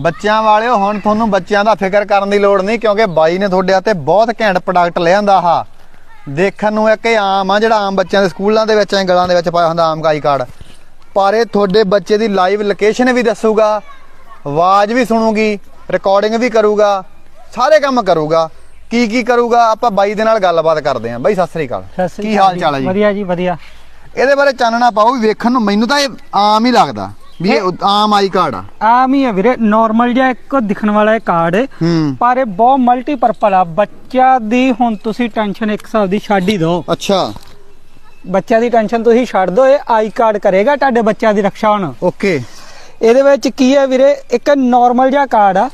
ਬੱਚਿਆਂ ਵਾਲਿਓ ਹੁਣ ਤੁਹਾਨੂੰ ਬੱਚਿਆਂ ਦਾ ਫਿਕਰ ਕਰਨ ਦੀ ਲੋੜ ਨਹੀਂ ਕਿਉਂਕਿ ਬਾਈ ਨੇ ਤੁਹਾਡੇ ਹੱਥੇ ਬਹੁਤ ਘੈਂਟ ਪ੍ਰੋਡਕਟ ਲਿਆਂਦਾ ਆ ਦੇਖਣ ਨੂੰ ਇੱਕ ਆਮ ਆ ਜਿਹੜਾ ਆਮ ਬੱਚਿਆਂ ਦੇ ਸਕੂਲਾਂ ਦੇ ਵਿੱਚ ਐ ਗਲਾਂ ਦੇ ਵਿੱਚ ਪਾਇਆ ਹੁੰਦਾ ਆਮ ਆਈ ਕਾਰਡ। ਪਰ ਇਹ ਤੁਹਾਡੇ ਬੱਚੇ ਦੀ ਲਾਈਵ ਲੋਕੇਸ਼ਨ ਵੀ ਦੱਸੂਗਾ ਆਵਾਜ਼ ਵੀ ਸੁਣੂਗੀ ਰਿਕਾਰਡਿੰਗ ਵੀ ਕਰੂਗਾ ਸਾਰੇ ਕੰਮ ਕਰੂਗਾ। ਕੀ ਕੀ ਕਰੂਗਾ ਆਪਾਂ ਬਾਈ ਦੇ ਨਾਲ ਗੱਲਬਾਤ ਕਰਦੇ ਆਂ ਬਾਈ ਸਤਿ ਸ੍ਰੀ ਅਕਾਲ। ਕੀ ਹਾਲ ਚਾਲ ਹੈ ਜੀ? ਵਧੀਆ ਜੀ ਵਧੀਆ। ਇਹਦੇ ਬਾਰੇ ਚਾਨਣਾ ਪਾਓ ਵੀ ਵੇਖਣ ਨੂੰ ਮੈਨੂੰ ਤਾਂ ਇਹ ਆਮ ਹੀ ਲੱਗਦਾ। ਵੀ ਇਹ ਆਮ ਆਈ ਕਾਰਡ ਆ। ਆਮ ਹੀ ਹੈ ਵੀਰੇ ਨਾਰਮਲ ਜਿਹਾ ਇੱਕ ਦਿਖਣ ਵਾਲਾ ਇਹ ਕਾਰਡ। ਹੈ। ਪਰ ਇਹ ਬਹੁਤ ਮਲਟੀਪਰਪਲ ਆ। ਬੱਚਾ ਦੀ ਹੁਣ ਤੁਸੀਂ ਟੈਨਸ਼ਨ ਇੱਕ ਹਿਸਾਬ ਦੀ ਛੱਡ ਹੀ ਦਿਓ। ਅੱਛਾ। ਬੱਚਿਆਂ ਦੀ ਟੈਨਸ਼ਨ ਤੁਸੀਂ ਛੱਡ ਦਿਓ ਇਹ ਆਈ ਕਾਰਡ ਕਰੇਗਾ ਤੁਹਾਡੇ ਬੱਚਿਆਂ ਦੀ ਰੱਖਿਆ ਹੁਣ। ਓਕੇ। ਇਹਦੇ ਵਿੱਚ ਕੀ ਹੈ ਵੀਰੇ ਇੱਕ ਨਾਰਮਲ ਜਿਹਾ ਕਾਰਡ ਆ।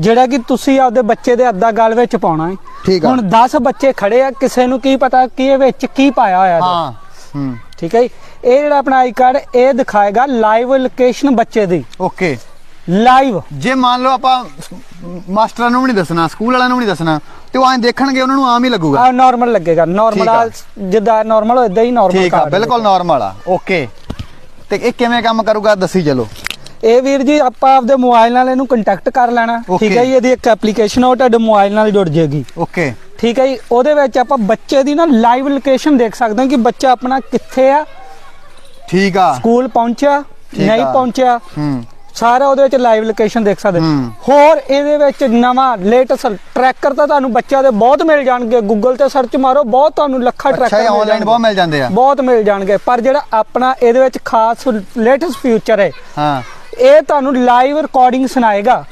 ਜਿਹੜਾ ਕਿ ਤੁਸੀਂ ਆਪਦੇ ਬੱਚੇ ਦੇ ਅੱਧਾ ਗਲ ਵਿੱਚ ਪਾਉਣਾ ਹੈ। ਠੀਕ ਆ। ਹੁਣ 10 ਬੱਚੇ ਖੜੇ ਆ ਕਿਸੇ ਨੂੰ ਕੀ ਪਤਾ ਕਿ ਇਹ ਵਿੱਚ ਕੀ ਪਾਇਆ ਹੋਇਆ। ਹਾਂ। ਹੂੰ। ਠੀਕ ਹੈ ਜੀ। ਇਹ ਜਿਹੜਾ ਆਪਣਾ ਆਈ ਕਾਰਡ ਇਹ ਦਿਖਾਏਗਾ ਲਾਈਵ ਲੋਕੇਸ਼ਨ ਬੱਚੇ ਦੀ। ਓਕੇ ਲਾਈਵ ਜੇ ਮੰਨ ਲਓ ਆਪਾਂ ਮਾਸਟਰਾਂ ਨੂੰ ਵੀ ਨਹੀਂ ਦੱਸਣਾ ਸਕੂਲ ਵਾਲਿਆਂ ਨੂੰ ਵੀ ਨਹੀਂ ਦੱਸਣਾ ਤੇ ਉਹ ਐਂ ਦੇਖਣਗੇ ਉਹਨਾਂ ਨੂੰ ਆਮ ਹੀ ਲੱਗੂਗਾ। ਆ ਨਾਰਮਲ ਲੱਗੇਗਾ। ਨਾਰਮਲ ਜਿੱਦਾਂ ਨਾਰਮਲ ਹੋ ਇਦਾਂ ਹੀ ਨਾਰਮਲ ਠੀਕ ਆ ਬਿਲਕੁਲ ਨਾਰਮਲ ਆ। ਓਕੇ ਤੇ ਇਹ ਕਿਵੇਂ ਕੰਮ ਕਰੂਗਾ ਦੱਸੀ ਚਲੋ। ਇਹ ਵੀਰ ਜੀ ਆਪਾਂ ਆਪਦੇ ਮੋਬਾਈਲ ਨਾਲ ਇਹਨੂੰ ਕੰਟੈਕਟ ਕਰ ਲੈਣਾ. ਠੀਕ ਹੈ ਜੀ ਇਹਦੀ ਇੱਕ ਐਪਲੀਕੇਸ਼ਨ ਉਹ ਤੁਹਾਡੇ ਮੋਬਾਈਲ ਨਾਲ ਜੁੜ ਜਾਏਗੀ ਓਕੇ ਠੀਕ ਹੈ ਜੀ ਉਹਦੇ ਵਿੱਚ ਆਪਾਂ ਬੱਚੇ ਦੀ ਨਾ ਲਾਈਵ ਲੋਕੇਸ਼ਨ ਦੇਖ ਸਕਦੇ ਹਾਂ ਕਿ ਬੱਚਾ ਆਪਣਾ ਕਿੱਥੇ ਆ ਠੀਕ ਆ। ਸਕੂਲ ਪਹੁੰਚਿਆ ਨਹੀਂ। ਪਹੁੰਚਿਆ। ਹੂੰ। ਸਾਰਾ ਉਹਦੇ ਵਿੱਚ ਲਾਈਵ ਲੋਕੇਸ਼ਨ ਦੇਖ ਸਕਦੇ। ਹੋਰ ਇਹਦੇ ਵਿੱਚ ਨਵਾਂ ਲੇਟੈਸਟ ਟਰੈਕਰ ਤਾਂ ਤੁਹਾਨੂੰ ਬੱਚਿਆਂ ਦੇ ਬਹੁਤ ਮਿਲ ਜਾਣਗੇ। ਗੂਗਲ ਤੇ ਸਰਚ ਮਾਰੋ ਬਹੁਤ ਤੁਹਾਨੂੰ ਲੱਖਾਂ ਟਰੈਕਰ ਆਨਲਾਈਨ ਬਹੁਤ ਮਿਲ ਜਾਂਦੇ ਆ। ਬਹੁਤ ਮਿਲ ਜਾਣਗੇ। ਪਰ ਜਿਹੜਾ ਆਪਣਾ ਇਹਦੇ ਵਿੱਚ ਖਾਸ ਲੇਟੈਸਟ ਫਿਊਚਰ ਹੈ ਹਾਂ। ਇਹ ਤੁਹਾਨੂੰ ਲਾਈਵ ਰਿਕਾਰਡਿੰਗ ਸੁਣਾਏਗਾ।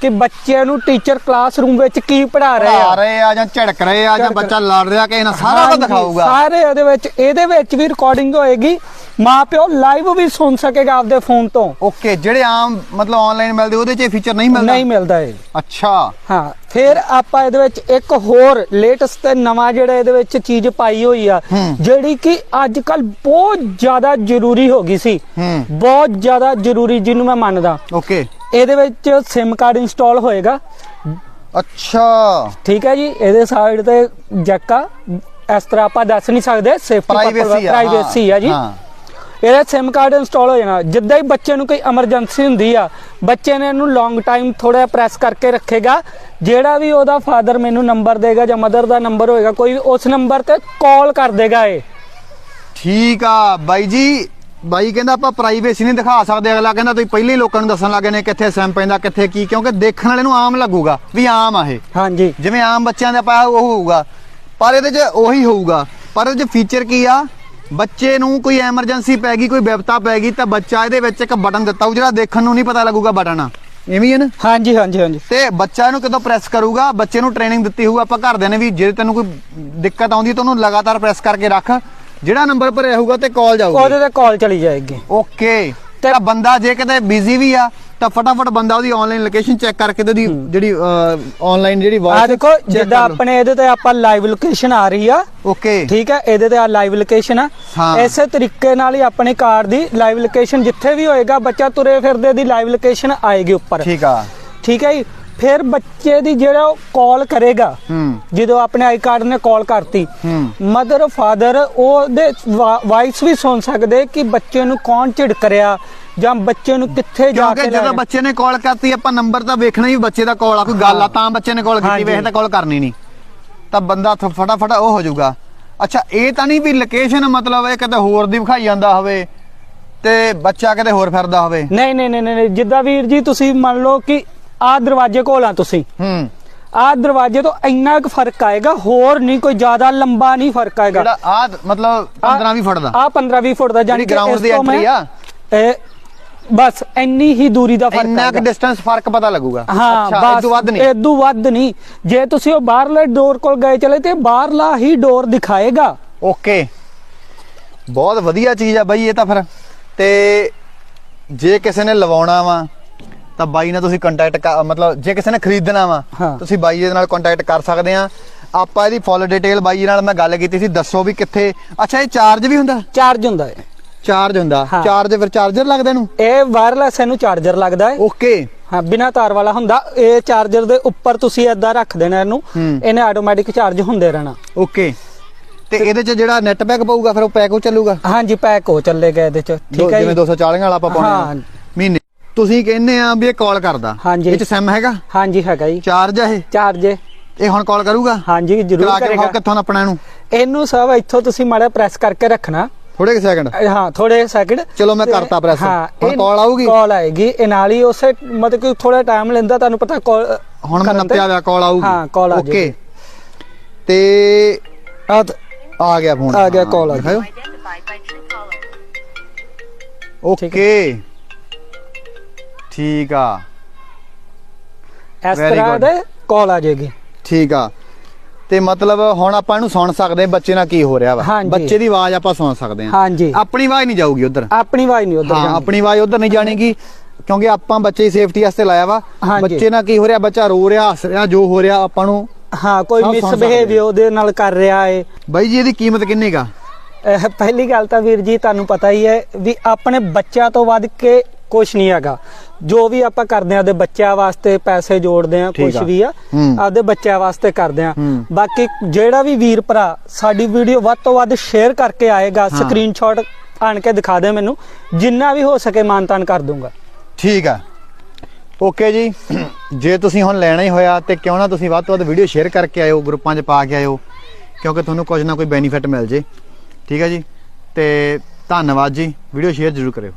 ਕਿ ਬੱਚਿਆਂ ਨੂੰ ਟੀਚਰ ਕਲਾਸਰੂਮ ਵਿੱਚ ਕੀ ਪੜ੍ਹਾ ਰਹੇ ਆ? ਆ ਰਹੇ ਆ ਜਾਂ ਝੜਕ ਰਹੇ ਆ ਜਾਂ ਬੱਚਾ ਲੜ ਰਿਹਾ ਕਿ ਇਹਨਾਂ ਸਾਰਾ ਕੁਝ ਦਿਖਾਊਗਾ। ਸਾਰੇ ਉਹਦੇ ਵਿੱਚ ਇਹਦੇ ਵਿੱਚ ਵੀ ਰਿਕਾਰਡਿੰਗ ਹੋਏਗੀ। ਮਾਪਿਓ ਲਾਈਵ ਵੀ ਸੁਣ ਸਕੇਗਾ ਆਪਦੇ ਫੋਨ ਤੋਂ। ਓਕੇ ਜਿਹੜੇ ਆਮ ਮਤਲਬ ਆਨਲਾਈਨ ਮਿਲਦੇ ਉਹਦੇ 'ਚ ਇਹ ਫੀਚਰ ਨਹੀਂ ਮਿਲਦਾ? ਨਹੀਂ ਮਿਲਦਾ ਇਹ। ਅੱਛਾ। ਹਾਂ ਫਿਰ ਆਪਾਂ ਇਹਦੇ ਵਿੱਚ ਇੱਕ ਹੋਰ ਲੇਟੈਸਟ ਤੇ ਨਵਾਂ ਜਿਹੜਾ ਇਹਦੇ ਵਿੱਚ ਚੀਜ਼ ਪਾਈ ਹੋਈ ਆ। ਜਿਹੜੀ ਕਿ ਅੱਜ ਕੱਲ ਬਹੁਤ ਜ਼ਿਆਦਾ ਜ਼ਰੂਰੀ ਹੋ ਗਈ ਸੀ। ਬਹੁਤ ਜ਼ਿਆਦਾ ਜ਼ਰੂਰੀ ਜਿਹਨੂੰ ਮੈਂ ਮੰਨਦਾ। ਓਕੇ। ਇਹਦੇ ਵਿੱਚ SIM ਕਾਰਡ ਇੰਸਟਾਲ ਹੋਏਗਾ। ਅੱਛਾ। ਠੀਕ ਹੈ ਜੀ ਇਹਦੇ ਸਾਈਡ ਤੇ ਜੈਕ। ਆ ਇਸ ਤਰ੍ਹਾਂ ਆਪਾਂ ਦੱਸ ਨਹੀਂ ਸਕਦੇ ਸੇਫਟੀ ਪ੍ਰਾਈਵੇਸੀ ਆ ਜੀ। ਇਹਦਾ SIM ਕਾਰਡ ਇੰਸਟਾਲ ਹੋ ਜਾਣਾ। ਜਿੱਦਾਂ ਹੀ ਬੱਚੇ ਨੂੰ ਕੋਈ ਐਮਰਜੈਂਸੀ ਹੁੰਦੀ ਆ ਬੱਚੇ ਨੇ ਇਹਨੂੰ ਲੌਂਗ ਟਾਈਮ ਥੋੜਾ ਪ੍ਰੈਸ ਕਰਕੇ ਰੱਖੇਗਾ। ਜਿਹੜਾ ਵੀ ਉਹਦਾ ਫਾਦਰ ਮੈਨੂੰ ਨੰਬਰ ਦੇਗਾ ਜਾਂ ਮਦਰ ਦਾ ਨੰਬਰ ਹੋਏਗਾ ਕੋਈ ਉਸ ਨੰਬਰ ਤੇ ਕਾਲ ਕਰ ਦੇਗਾ ਇਹ। ਠੀਕ ਆ ਬਾਈ ਜੀ ਬਾਈ ਕਹਿੰਦਾ ਆਪਾਂ ਪ੍ਰਾਈਵੇਸੀ ਨਹੀਂ ਦਿਖਾ ਸਕਦੇ ਅਗਲਾ ਕਹਿੰਦਾ ਤੁਸੀਂ ਪਹਿਲੇ ਹੀ ਲੋਕਾਂ ਨੂੰ ਦੱਸਣ ਲੱਗੇ ਨੇ ਕਿੱਥੇ ਸੈਮ ਪੈਂਦਾ ਕਿੱਥੇ ਕੀ ਕਿਉਂਕਿ ਦੇਖਣ ਵਾਲੇ ਨੂੰ ਆਮ ਲੱਗੂਗਾ ਵੀ ਆਮ ਆ ਇਹ। ਹਾਂਜੀ। ਜਿਵੇਂ ਆਮ ਬੱਚਿਆਂ ਦਾ ਪਾਇਆ ਉਹ ਹੋਊਗਾ। ਪਰ ਇਹਦੇ 'ਚ ਉਹੀ ਹੋਊਗਾ। ਪਰ ਇਹਦੇ 'ਚ ਫੀਚਰ ਕੀ ਆ? ਬੱਚੇ ਨੂੰ ਕੋਈ ਐਮਰਜੈਂਸੀ ਪੈ ਗਈ ਕੋਈ ਵਿਪਤਾ ਪੈ ਗਈ ਤਾਂ ਬੱਚਾ ਇਹਦੇ ਵਿੱਚ ਇੱਕ ਬਟਨ ਦਿੱਤਾ ਹੋਊ ਜਿਹੜਾ ਦੇਖਣ ਨੂੰ ਨਹੀਂ ਪਤਾ ਲੱਗੂਗਾ ਬਟਨ ਆ। ਐਵੇਂ ਹੀ ਹੈ ਨਾ? ਹਾਂਜੀ ਹਾਂਜੀ ਹਾਂਜੀ। ਤੇ ਬੱਚਾ ਇਹਨੂੰ ਕਦੋਂ ਪ੍ਰੈਸ ਕਰੂਗਾ? ਬੱਚੇ ਨੂੰ ਟ੍ਰੇਨਿੰਗ ਦਿੱਤੀ ਹੋਊ ਆਪਾਂ ਘਰਦਿਆਂ ਨੇ ਵੀ ਜੇ ਤੈਨੂੰ ਕੋਈ ਦਿੱਕਤ ਆਉਂਦੀ ਤਾਂ ਉਹਨੂੰ ਲਗਾਤਾਰ ਪ੍ਰੈਸ ਕਰਕੇ ਰੱਖ। ਜਿਹੜਾ ਨੰਬਰ ਭਰਿਆ ਹੋਊਗਾ ਤੇ ਕਾਲ ਜਾਊਗੀ। ਉਹਦੇ ਤੇ ਕਾਲ ਚਲੀ ਜਾਏਗੀ। ਓਕੇ ਤੇ ਬੰਦਾ ਜੇ ਕਿਤੇ ਬਿਜ਼ੀ ਵੀ ਆ ਤਾਂ ਫਟਾਫਟ ਬੰਦਾ ਉਹਦੀ ਆਨਲਾਈਨ ਲੋਕੇਸ਼ਨ ਚੈੱਕ ਕਰਕੇ ਤੇ ਉਹਦੀ ਜਿਹੜੀ ਆਨਲਾਈਨ ਜਿਹੜੀ ਆ voice ਦੇਖੋ ਜਿੱਦਾਂ। ਆਪਣੇ ਇਹਦੇ ਤੇ ਆਪਾਂ ਲਾਈਵ ਲੋਕੇਸ਼ਨ ਆ ਰਹੀ ਆ। ਓਕੇ ਠੀਕ ਹੈ ਇਹਦੇ ਤੇ ਆ ਲਾਈਵ ਲੋਕੇਸ਼ਨ ਆ। ਹਾਂ। ਇਸੇ ਤਰੀਕੇ ਨਾਲ ਹੀ ਆਪਣੇ ਕਾਰ ਦੀ ਲਾਈਵ ਲੋਕੇਸ਼ਨ ਜਿੱਥੇ ਵੀ ਹੋਏਗਾ ਬੱਚਾ ਤੁਰੇ ਫਿਰਦੇ ਦੀ ਲਾਈਵ ਲੋਕੇਸ਼ਨ ਆਏਗੀ ਉੱਪਰ। ਠੀਕ ਆ। ਠੀਕ ਹੈ ਜੀ? ਫਿਰ ਬੱਚੇ ਦੀ ਜਿਹੜਾ ਉਹ ਕਾਲ ਕਰੇਗਾ ਜਦੋਂ ਆਪਣੇ ਆਈ ਕਾਰਡ ਨੇ ਕਾਲ ਕਰਤੀ ਮਦਰ ਫਾਦਰ ਉਹਦੇ ਵਾਇਸ ਵੀ ਸੁਣ ਸਕਦੇ ਕਿ ਬੱਚੇ ਨੂੰ ਕੌਣ ਝਿੜਕ ਰਿਹਾ ਜਾਂ ਬੱਚੇ ਨੂੰ ਕਿੱਥੇ ਜਾ ਕੇ ਜਦੋਂ ਬੱਚੇ ਨੇ ਕਾਲ ਕਰਤੀ ਆਪਾਂ ਨੰਬਰ ਤਾਂ ਵੇਖਣਾ ਹੀ ਬੱਚੇ ਦਾ ਕਾਲ ਆ ਕੋਈ ਗੱਲ ਆ ਤਾਂ ਬੱਚੇ ਨੇ ਕਾਲ ਕੀਤੀ। ਵੇਖ ਤਾਂ ਕਾਲ ਕਰਨੀ ਨਹੀਂ। ਤਾਂ ਬੰਦਾ ਫਟਾਫਟ ਉਹ ਹੋ ਜਾਊਗਾ। ਅੱਛਾ ਇਹ ਤਾਂ ਨਹੀਂ ਵੀ ਲੋਕੇਸ਼ਨ ਮਤਲਬ ਇਹ ਕਿਤੇ ਹੋਰ ਦੀ ਵਿਖਾਈ ਜਾਂਦਾ ਹੋਵੇ ਤੇ ਬੱਚਾ ਕਿਤੇ ਹੋਰ ਫਿਰਦਾ ਹੋਵੇ? ਨਹੀਂ ਨਹੀਂ ਨਹੀਂ ਨਹੀਂ ਜਿੱਦਾਂ ਵੀਰ ਜੀ ਤੁਸੀਂ ਮੰਨ ਲਓ ਕਿ ਆਹ ਦਰਵਾਜ਼ੇ ਕੋਲ ਆ ਤੁਸੀਂ। ਹੂੰ। ਆਹ ਦਰਵਾਜ਼ੇ ਤੋਂ ਇੰਨਾ ਕੁ ਫ਼ਰਕ ਆਏਗਾ ਹੋਰ ਨਹੀਂ ਕੋਈ ਜ਼ਿਆਦਾ ਲੰਬਾ ਨਹੀਂ ਫ਼ਰਕ ਆਏਗਾ। ਜਿਹੜਾ ਆ ਮਤਲਬ 15 20 ਫੁੱਟ ਦਾ। ਆ 15 20 ਫੁੱਟ ਦਾ ਜਾਨੀ ਜਿਹੜੀ ground ਦੀ entry ਆ? ਇਹ ਬਸ ਇੰਨੀ ਹੀ ਦੂਰੀ ਦਾ ਫ਼ਰਕ ਇੰਨਾ ਕੁ ਡਿਸਟੈਂਸ ਫ਼ਰਕ ਪਤਾ ਲੱਗੂਗਾ। ਹਾਂ ਅੱਛਾ ਬਸ ਤੋਂ ਵੱਧ ਨਹੀਂ। ਇਦੋਂ ਵੱਧ ਨਹੀਂ। ਜੇ ਤੁਸੀਂ ਉਹ ਬਾਹਰਲੇ ਡੋਰ ਕੋਲ ਗਏ ਚਲੇ ਤੇ ਬਾਹਰਲਾ ਹੀ ਡੋਰ ਦਿਖਾਏਗਾ। ਓਕੇ। ਬਹੁਤ ਵਧੀਆ ਚੀਜ਼ ਆ ਬਾਈ ਇਹ ਤਾਂ ਫਿਰ। ਤੇ ਜੇ ਕਿਸੇ ਨੇ ਲਵਾਉਣਾ ਵਾ ਤਾਂ ਬਾਈ ਨਾਲ ਤੁਸੀਂ ਕੰਟੈਕਟ ਮਤਲਬ ਜੇ ਕਿਸੇ ਨੇ ਖਰੀਦਣਾ ਵਾ। ਤੁਸੀਂ ਬਾਈ ਦੇ ਨਾਲ ਕੰਟੈਕਟ ਕਰ ਸਕਦੇ ਆ। ਆਪਾਂ ਇਹਦੀ ਫੁੱਲ ਡਿਟੇਲ ਬਾਈ ਨਾਲ ਮੈਂ ਗੱਲ ਕੀਤੀ ਸੀ ਦੱਸੋ ਵੀ ਕਿੱਥੇ ਅੱਛਾ ਇਹ ਚਾਰਜ ਵੀ ਹੁੰਦਾ? ਚਾਰਜ ਹੁੰਦਾ ਹੈ ਚਾਰਜ ਹੁੰਦਾ। ਚਾਰਜ ਫਿਰ ਚਾਰਜਰ ਲੱਗਦਾ ਇਹਨੂੰ? ਇਹ ਵਾਇਰਲੈਸ ਇਹਨੂੰ ਚਾਰਜਰ ਲੱਗਦਾ ਹੈ। ਓਕੇ ਹਾਂ ਬਿਨਾ ਤਾਰ ਵਾਲਾ ਹੁੰਦਾ। ਇਹ ਚਾਰਜਰ ਦੇ ਉੱਪਰ ਤੁਸੀਂ ਏਦਾਂ ਰੱਖ ਦੇਣਾ ਇਹਨੂੰ। ਇਹਨੇ ਆਟੋਮੈਟਿਕ ਚਾਰਜ ਹੁੰਦੇ ਰਹਿਣਾ। ਓਕੇ ਤੇ ਇਹਦੇ ਚ ਜਿਹੜਾ ਨੈਟ ਪੈਕ ਪਊਗਾ ਫਿਰ ਉਹ ਪੈਕ ਉਹ ਚੱਲੂਗਾ? ਹਾਂਜੀ ਪੈਕ ਹੋ ਚੱਲੇਗਾ ਇਹਦੇ ਚ। ਠੀਕ ਹੈ ਜਿਵੇਂ ਜੀ 240 ਵਾਲਾ ਆਪਾਂ ਪਾਉਣੇ ਹਾਂ। ਮਹੀਨੇ ਤੁਸੀਂ ਕਹਿੰਦੇ ਆ ਵੀ ਇਹ ਕਾਲ ਕਰਦਾ। ਹਾਂਜੀ। ਇਹ ਚ ਸਿਮ ਹੈਗਾ? ਹਾਂਜੀ ਹੈਗਾ ਜੀ। ਚਾਰਜ ਆ ਇਹ? ਚਾਰਜ ਇਹ ਹੁਣ ਕਾਲ ਕਰੂਗਾ? ਹਾਂਜੀ ਜ਼ਰੂਰ ਕਰੇਗਾ। ਕਿੱਥੋਂ ਆਪਣਾ ਇਹਨੂੰ। ਇਹਨੂੰ ਸਭ ਇੱਥੋਂ ਤੁਸੀਂ ਮਾੜਾ ਪ੍ਰੈਸ ਕਰਕੇ ਰੱਖਣਾ। ਥੋੜੇ ਕਿ ਸੈਕਿੰਡ ਹਾਂ ਥੋੜੇ ਸੈਕਿੰਡ ਚਲੋ ਮੈਂ ਕਰਤਾ press। ਹੁਣ call ਆਊਗੀ? ਕਾਲ ਆਏਗੀ। ਇਹ ਨਾਲ ਹੀ ਉਸੇ ਮਤਲਬ ਕਿ ਥੋੜਾ ਟਾਈਮ ਲੈਂਦਾ ਤੁਹਾਨੂੰ ਪਤਾ ਕਾਲ ਹੁਣ ਮੈਂ ਨੱਪਿਆ ਹੋਇਆ ਕਾਲ ਆਊਗੀ। ਹਾਂ, call ਆ ਓਕੇ ਤੇ ਆ ਗਿਆ ਫੋਨ ਆ ਗਿਆ, call ਆ Truecaller. ਓਕੇ ਠੀਕ ਆ। ਇਸ Very ਤਰ੍ਹਾਂ good. ਦੇ ਕਾਲ ਆ ਜਾਏਗੀ। ਠੀਕ ਆ। ਤੇ ਮਤਲਬ ਹੁਣ ਆਪਾਂ ਇਹਨੂੰ ਸੁਣ ਸਕਦੇ ਹਾਂ ਬੱਚੇ ਨਾਲ ਕੀ ਹੋ ਰਿਹਾ ਵਾ। ਹਾਂਜੀ। ਬੱਚੇ ਦੀ ਆਵਾਜ਼ ਆਪਾਂ ਸੁਣ ਸਕਦੇ ਹਾਂ। ਹਾਂਜੀ। ਆਪਣੀ ਆਵਾਜ਼ ਨਹੀਂ ਜਾਊਗੀ ਉਧਰ। ਆਪਣੀ ਆਵਾਜ਼ ਨਹੀਂ ਉਧਰ ਹਾਂ ਆਪਣੀ ਆਵਾਜ਼ ਉਧਰ ਨਹੀਂ ਜਾਣੇਗੀ ਕਿਉਂਕਿ ਆਪਾਂ ਬੱਚੇ ਦੀ ਸੇਫਟੀ ਵਾਸਤੇ ਲਾਇਆ ਵਾ। ਹਾਂਜੀ। ਬੱਚੇ ਨਾਲ ਕੀ ਹੋ ਰਿਹਾ ਬੱਚਾ ਰੋ ਰਿਹਾ ਹੱਸ ਰਿਹਾ ਜੋ ਹੋ ਰਿਹਾ ਆਪਾਂ ਨੂੰ ਹਾਂ ਕੋਈ ਸਭ ਸੁਣ ਸਕਦੇ ਮਿਸਬਿਹੇਵ ਉਹਦੇ ਨਾਲ ਕਰ ਰਿਹਾ ਏ। ਬਾਈ ਜੀ ਇਹਦੀ ਕੀਮਤ ਕਿੰਨੀ ਕਾ ਇਹ ਪਹਿਲੀ ਗੱਲ ਤਾਂ ਵੀਰ ਜੀ ਤੁਹਾਨੂੰ ਪਤਾ ਹੀ ਹੈ ਵੀ ਆਪਣੇ ਬੱਚਿਆਂ ਤੋਂ ਵੱਧ ਕੇ ਕੁਝ ਨਹੀਂ ਹੈਗਾ। ਜੋ ਵੀ ਆਪਾਂ ਕਰਦੇ ਆ ਦੇ ਬੱਚਿਆਂ ਵਾਸਤੇ ਪੈਸੇ ਜੋੜਦੇ ਆ ਕੁਝ ਆ। ਵੀ ਆ। ਆਪਦੇ ਬੱਚਿਆਂ ਵਾਸਤੇ ਕਰਦੇ ਆ। ਬਾਕੀ ਜਿਹੜਾ ਵੀ ਵੀਰ ਭਰਾ ਸਾਡੀ ਵੀਡੀਓ ਵੱਧ ਤੋਂ ਵੱਧ ਸ਼ੇਅਰ ਕਰਕੇ ਆਏਗਾ ਸਕਰੀਨਸ਼ਾਟ ਆਣ ਕੇ ਦਿਖਾ ਦੇ ਮੈਨੂੰ ਜਿੰਨਾ ਵੀ ਹੋ ਸਕੇ ਮਾਨਤਾਨ ਕਰ ਦੂੰਗਾ। ਠੀਕ ਆ। ਓਕੇ ਜੀ। ਜੇ ਤੁਸੀਂ ਹੁਣ ਲੈਣਾ ਹੀ ਹੋਇਆ ਤੇ ਕਿਉਂ ਨਾ ਤੁਸੀਂ ਵੱਧ ਤੋਂ ਵੱਧ ਵੀਡੀਓ ਸ਼ੇਅਰ ਕਰਕੇ ਆਇਓ ਗਰੁੱਪਾਂ 'ਚ ਪਾ ਕੇ ਆਇਓ ਕਿਉਂਕਿ ਤੁਹਾਨੂੰ ਕੁਝ ਨਾ ਕੋਈ ਬੈਨੀਫਿਟ ਮਿਲ ਜੇ। ਠੀਕ ਹੈ ਜੀ। ਤੇ ਧੰਨਵਾਦ ਜੀ। ਵੀਡੀਓ ਸ਼ੇਅਰ ਜ਼ਰੂਰ ਕਰਿਓ।